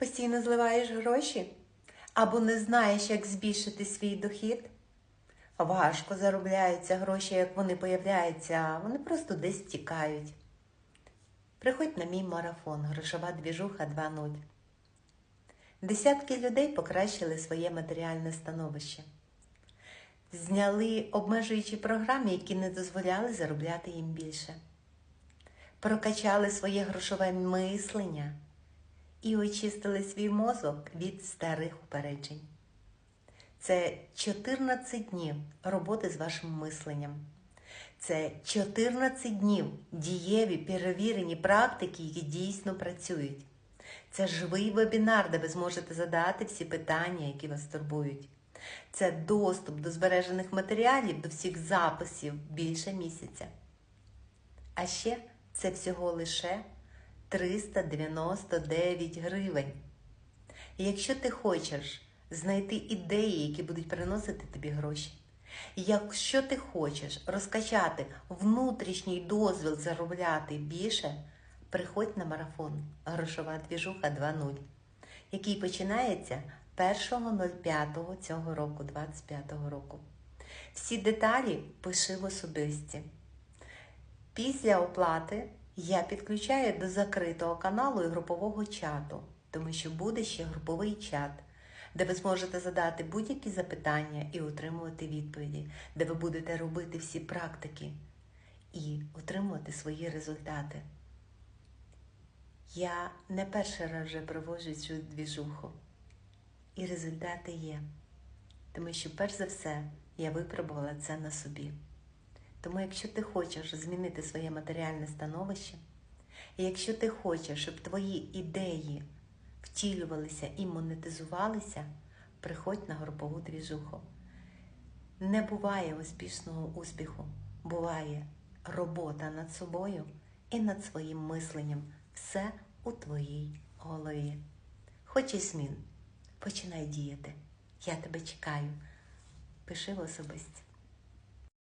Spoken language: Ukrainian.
Постійно зливаєш гроші? Або не знаєш, як збільшити свій дохід? Важко заробляються гроші, як вони появляються, вони просто десь тікають. Приходь на мій марафон Грошова двіжуха 2.0. Десятки людей покращили своє матеріальне становище. Зняли обмежуючі програми, які не дозволяли заробляти їм більше. Прокачали своє грошове мислення і очистили свій мозок від старих упереджень. Це 14 днів роботи з вашим мисленням. Це 14 днів дієві перевірені практики, які дійсно працюють. Це живий вебінар, де ви зможете задати всі питання, які вас турбують. Це доступ до збережених матеріалів, до всіх записів більше місяця. А ще це всього лише 399 гривень. І якщо ти хочеш знайти ідеї, які будуть приносити тобі гроші, якщо ти хочеш розкачати внутрішній дозвіл заробляти більше, приходь на марафон Грошова двіжуха 2.0, який починається 1.05 цього року, 25 року. Всі деталі пиши в особисті. Після оплати я підключаю до закритого каналу і групового чату, тому що буде ще груповий чат, де ви зможете задати будь-які запитання і отримувати відповіді, де ви будете робити всі практики і отримувати свої результати. Я не перший раз вже проводжу цю двіжуху, і результати є. Тому що, перш за все, я випробувала це на собі. Тому, якщо ти хочеш змінити своє матеріальне становище, і якщо ти хочеш, щоб твої ідеї втілювалися і монетизувалися, приходь на групову двіжуху. Не буває успішного успіху, буває робота над собою і над своїм мисленням. Все у твоїй голові. Хочеш змін? Починай діяти. Я тебе чекаю. Пиши в особисті.